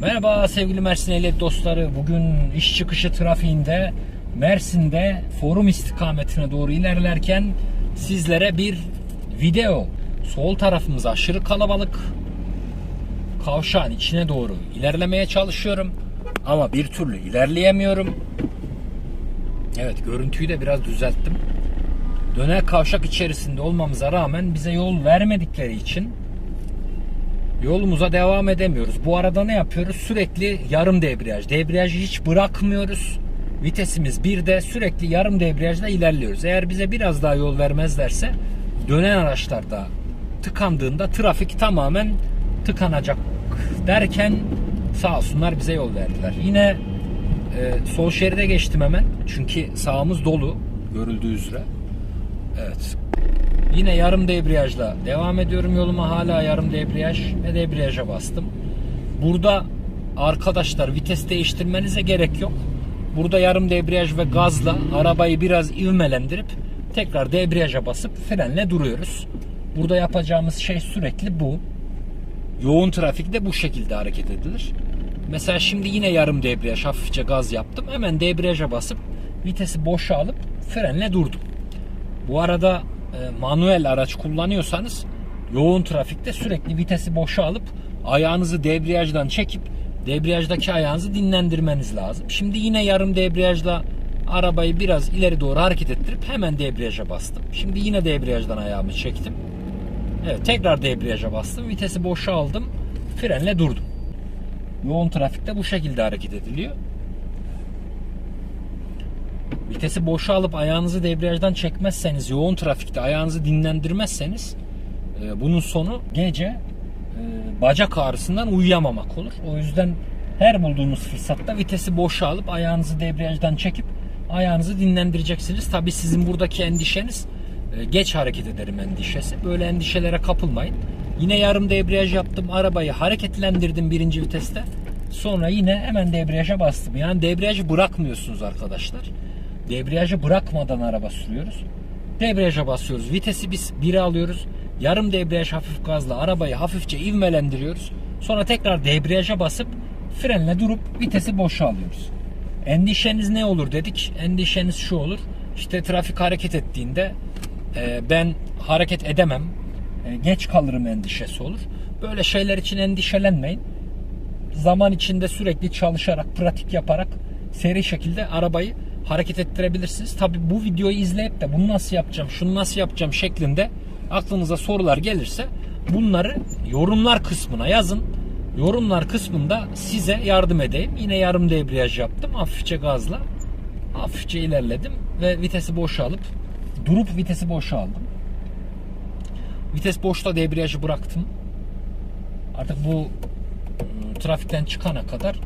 Merhaba sevgili Mersin Ehliyet dostları. Bugün iş çıkışı trafiğinde Mersin'de forum istikametine doğru ilerlerken sizlere bir video. Sol tarafımız aşırı kalabalık. Kavşağın içine doğru ilerlemeye çalışıyorum. Ama bir türlü ilerleyemiyorum. Evet görüntüyü de biraz düzelttim. Döner kavşak içerisinde olmamıza rağmen bize yol vermedikleri için yolumuza devam edemiyoruz. Bu arada ne yapıyoruz? Sürekli yarım debriyaj. Debriyajı hiç bırakmıyoruz. Vitesimiz bir de sürekli yarım debriyajla ilerliyoruz. Eğer bize biraz daha yol vermezlerse dönen araçlarda tıkandığında trafik tamamen tıkanacak derken sağ olsunlar bize yol verdiler. Yine e, sol şeride geçtim hemen. Çünkü sağımız dolu görüldüğü üzere. Evet. Yine yarım debriyajla devam ediyorum yoluma. Hala yarım debriyaj ve debriyaja bastım. Burada arkadaşlar vites değiştirmenize gerek yok. Burada yarım debriyaj ve gazla arabayı biraz ivmelendirip tekrar debriyaja basıp frenle duruyoruz. Burada yapacağımız şey sürekli bu. Yoğun trafikte bu şekilde hareket edilir. Mesela şimdi yine yarım debriyaj hafifçe gaz yaptım. Hemen debriyaja basıp vitesi boşa alıp frenle durdum. Bu arada manuel araç kullanıyorsanız yoğun trafikte sürekli vitesi boşa alıp ayağınızı debriyajdan çekip debriyajdaki ayağınızı dinlendirmeniz lazım. Şimdi yine yarım debriyajla arabayı biraz ileri doğru hareket ettirip hemen debriyaja bastım. Şimdi yine debriyajdan ayağımı çektim. Evet tekrar debriyaja bastım. Vitesi boşa aldım. Frenle durdum. Yoğun trafikte bu şekilde hareket ediliyor. Vitesi boşa alıp ayağınızı debriyajdan çekmezseniz, yoğun trafikte ayağınızı dinlendirmezseniz e, bunun sonu gece e, bacak ağrısından uyuyamamak olur. O yüzden her bulduğunuz fırsatta vitesi boşa alıp ayağınızı debriyajdan çekip ayağınızı dinlendireceksiniz. Tabi sizin buradaki endişeniz e, geç hareket ederim endişesi. Böyle endişelere kapılmayın. Yine yarım debriyaj yaptım. Arabayı hareketlendirdim birinci viteste. Sonra yine hemen debriyaja bastım. Yani debriyajı bırakmıyorsunuz arkadaşlar. Debriyajı bırakmadan araba sürüyoruz. Debriyaja basıyoruz. Vitesi biz 1'e alıyoruz. Yarım debriyaj hafif gazla arabayı hafifçe ivmelendiriyoruz. Sonra tekrar debriyaja basıp frenle durup vitesi boşa alıyoruz. Endişeniz ne olur dedik. Endişeniz şu olur. İşte trafik hareket ettiğinde e, ben hareket edemem. e, geç kalırım endişesi olur. Böyle şeyler için endişelenmeyin. Zaman içinde sürekli çalışarak, pratik yaparak seri şekilde arabayı hareket ettirebilirsiniz. Tabi bu videoyu izleyip de bunu nasıl yapacağım, şunu nasıl yapacağım şeklinde aklınıza sorular gelirse bunları yorumlar kısmına yazın. Yorumlar kısmında size yardım edeyim. Yine yarım debriyaj yaptım. Hafifçe gazla. Hafifçe ilerledim ve vitesi boşa alıp durup vitesi boşa aldım. Vites boşta debriyajı bıraktım. Artık bu ıı, trafikten çıkana kadar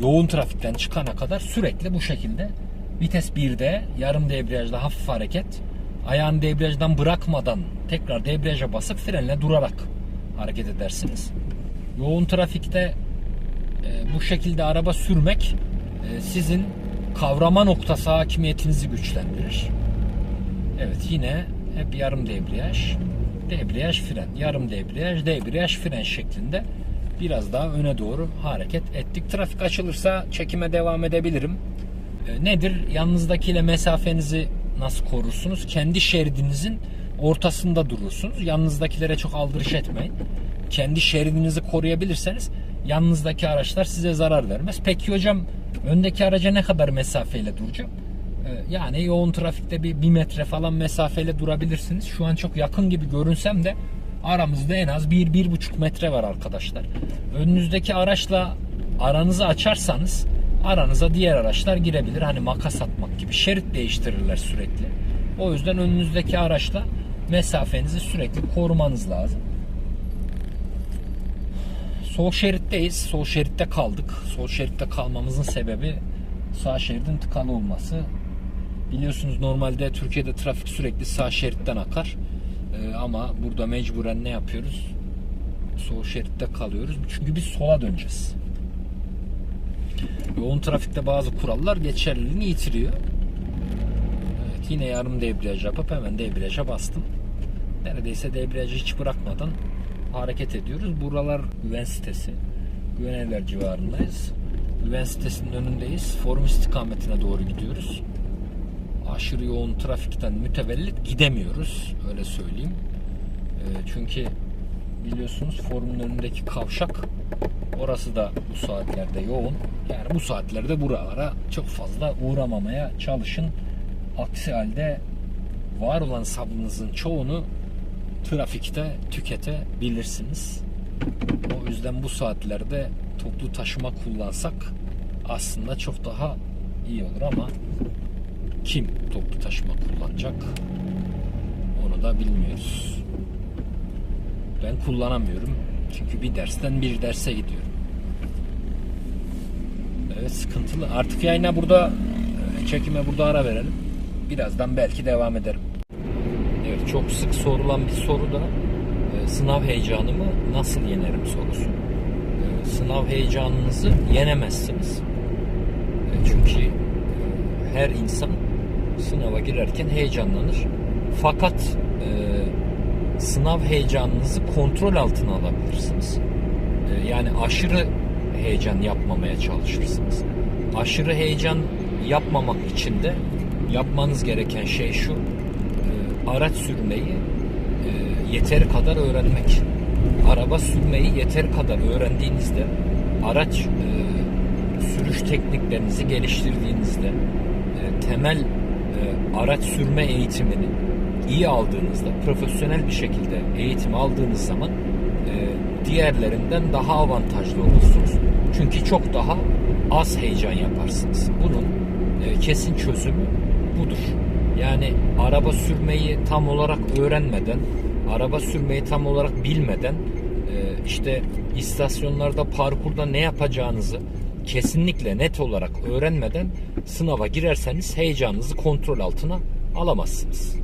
yoğun trafikten çıkana kadar sürekli bu şekilde vites 1'de yarım debriyajla hafif hareket ayağını debriyajdan bırakmadan tekrar debriyaja basıp frenle durarak hareket edersiniz. Yoğun trafikte e, bu şekilde araba sürmek e, sizin kavrama noktası hakimiyetinizi güçlendirir. Evet yine hep yarım debriyaj, debriyaj fren, yarım debriyaj, debriyaj fren şeklinde biraz daha öne doğru hareket ettik. Trafik açılırsa çekime devam edebilirim. E, nedir? Yanınızdakiyle mesafenizi nasıl korursunuz? Kendi şeridinizin ortasında durursunuz. Yanınızdakilere çok aldırış etmeyin. Kendi şeridinizi koruyabilirseniz yanınızdaki araçlar size zarar vermez. Peki hocam öndeki araca ne kadar mesafeyle duracağım? E, Yani yoğun trafikte bir, bir metre falan mesafeyle durabilirsiniz. Şu an çok yakın gibi görünsem de aramızda en az bir, bir buçuk metre var arkadaşlar. Önünüzdeki araçla aranızı açarsanız aranıza diğer araçlar girebilir. Hani makas atmak gibi şerit değiştirirler sürekli. O yüzden önünüzdeki araçla mesafenizi sürekli korumanız lazım. Sol şeritteyiz. Sol şeritte kaldık. Sol şeritte kalmamızın sebebi sağ şeridin tıkalı olması. Biliyorsunuz normalde Türkiye'de trafik sürekli sağ şeritten akar. Ee, ama burada mecburen ne yapıyoruz? Sol şeritte kalıyoruz. Çünkü biz sola döneceğiz. Yoğun trafikte bazı kurallar geçerliliğini yitiriyor. Evet, yine yarım debriyaj yapıp hemen debriyaja bastım. Neredeyse debriyajı hiç bırakmadan hareket ediyoruz. Buralar güven sitesi. Güvenevler civarındayız. Güven sitesinin önündeyiz. Forum istikametine doğru gidiyoruz. Aşırı yoğun trafikten mütevellit gidemiyoruz. Öyle söyleyeyim. Ee, çünkü biliyorsunuz forumun önündeki kavşak orası da bu saatlerde yoğun. Yani bu saatlerde buralara çok fazla uğramamaya çalışın. Aksi halde var olan sabrınızın çoğunu trafikte tüketebilirsiniz. O yüzden bu saatlerde toplu taşıma kullansak aslında çok daha iyi olur ama kim toplu taşıma kullanacak onu da bilmiyoruz. Ben kullanamıyorum. Çünkü bir dersten bir derse gidiyorum. Evet sıkıntılı. Artık yayına burada e, çekime burada ara verelim. Birazdan belki devam ederim. Evet çok sık sorulan bir soru da e, sınav heyecanımı nasıl yenerim sorusu. E, sınav heyecanınızı yenemezsiniz. Çünkü her insan sınava girerken heyecanlanır. Fakat sınav heyecanınızı kontrol altına alabilirsiniz. E, yani aşırı heyecan yapmamaya çalışırsınız. Aşırı heyecan yapmamak için de yapmanız gereken şey şu. e, araç sürmeyi e, yeteri kadar öğrenmek. Araba sürmeyi yeteri kadar öğrendiğinizde araç e, sürüş tekniklerinizi geliştirdiğinizde temel araç sürme eğitimini iyi aldığınızda profesyonel bir şekilde eğitim aldığınız zaman e, diğerlerinden daha avantajlı olursunuz. Çünkü çok daha az heyecan yaparsınız. Bunun e, kesin çözümü budur. Yani araba sürmeyi tam olarak öğrenmeden, araba sürmeyi tam olarak bilmeden e, işte istasyonlarda parkurda ne yapacağınızı kesinlikle net olarak öğrenmeden sınava girerseniz heyecanınızı kontrol altına alamazsınız.